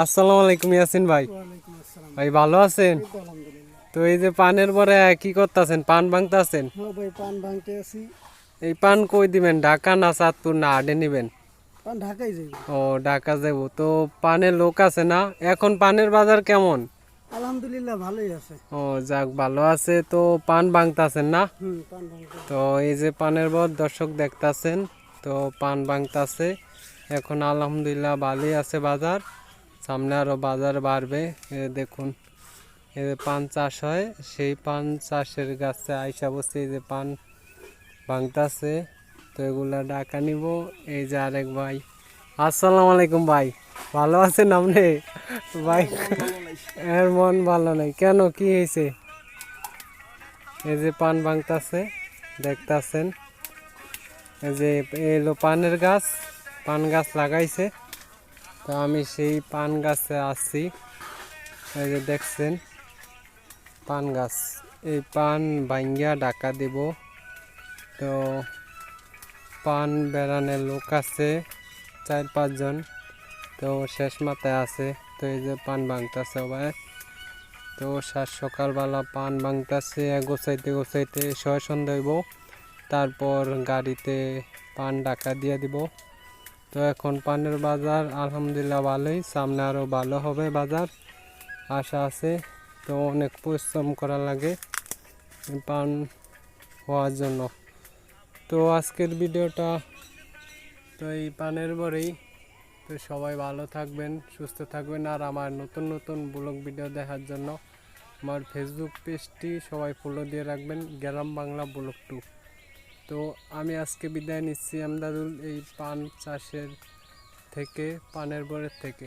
আসসালামু আলাইকুম ইয়াসিন ভাই। ভাই ভালো আছেন? তো এই যে পানের পরে কি করতেছেন? পান ভাঙতেছেন হ্যাঁ ভাই পান ভাঙতে আছি। এই পান কই দিবেন? ঢাকা না চাঁদপুর না আডে নিবেন? পান ঢাকাই যাই। ও ঢাকা যাব তো পানের লোক আছে না? এখন পানের বাজার কেমন? আলহামদুলিল্লাহ ভালোই আছে। ও যাক ভালো আছে। তো পান ভাঙতাছেন না? তো এই যে পানের বর দর্শক দেখতাছেন তো পান ভাঙতাছে। এখন আলহামদুলিল্লাহ ভালোই আছে বাজার। সামনে আরও বাজার বাড়বে। এ দেখুন যে পান চাষ হয়, সেই পান চাষের গাছে আইসা বসে এই যে পান ভাঙতাছে। তো এগুলা ডাকা নিব। এই যে আরেক ভাই। আসসালামু আলাইকুম ভাই। ভালো আছেন আপনি? ভাই, এর মন ভালো নাই। কেন, কি হয়েছে? এই যে পান ভাঙতাছে, দেখতাছেন। এই যে এলো পানের গাছ, পান গাছ লাগাইছে। তো আমি সেই পান গাছে আসছি এই যে দেখছেন, পান গাছ। এই পান ভাঙ্গিয়া ডাকা দেব। তো পান বেড়ানের লোক আছে, চার পাঁচজন। তো শেষ মাথায় আছে। তো এই যে পান ভাঙতাছে সবাই। তো সাত সকালবেলা পান ভাঙতাছে, গোছাইতে গোছাইতে ছয় সন্ধ্যা তারপর গাড়িতে পান ডাকা দিয়ে দিব। তো এখন পানের বাজার আলহামদুলিল্লাহ ভালোই, সামনে আরও ভালো হবে বাজার, আশা আছে। তো অনেক পরিশ্রম করা লাগে পান হওয়ার জন্য। তো আজকের ভিডিওটা তো এই পানের পরেই তো সবাই ভালো থাকবেন, সুস্থ থাকবেন, আর আমার নতুন নতুন ব্লগ ভিডিও দেখার জন্য আমার ফেসবুক পেজটি সবাই ফলো দিয়ে রাখবেন, গ্রাম বাংলা ব্লগ টু। তো আমি আজকে বিদায় নিচ্ছি আমদাদুল এই পান চাষের থেকে পানের বরের থেকে।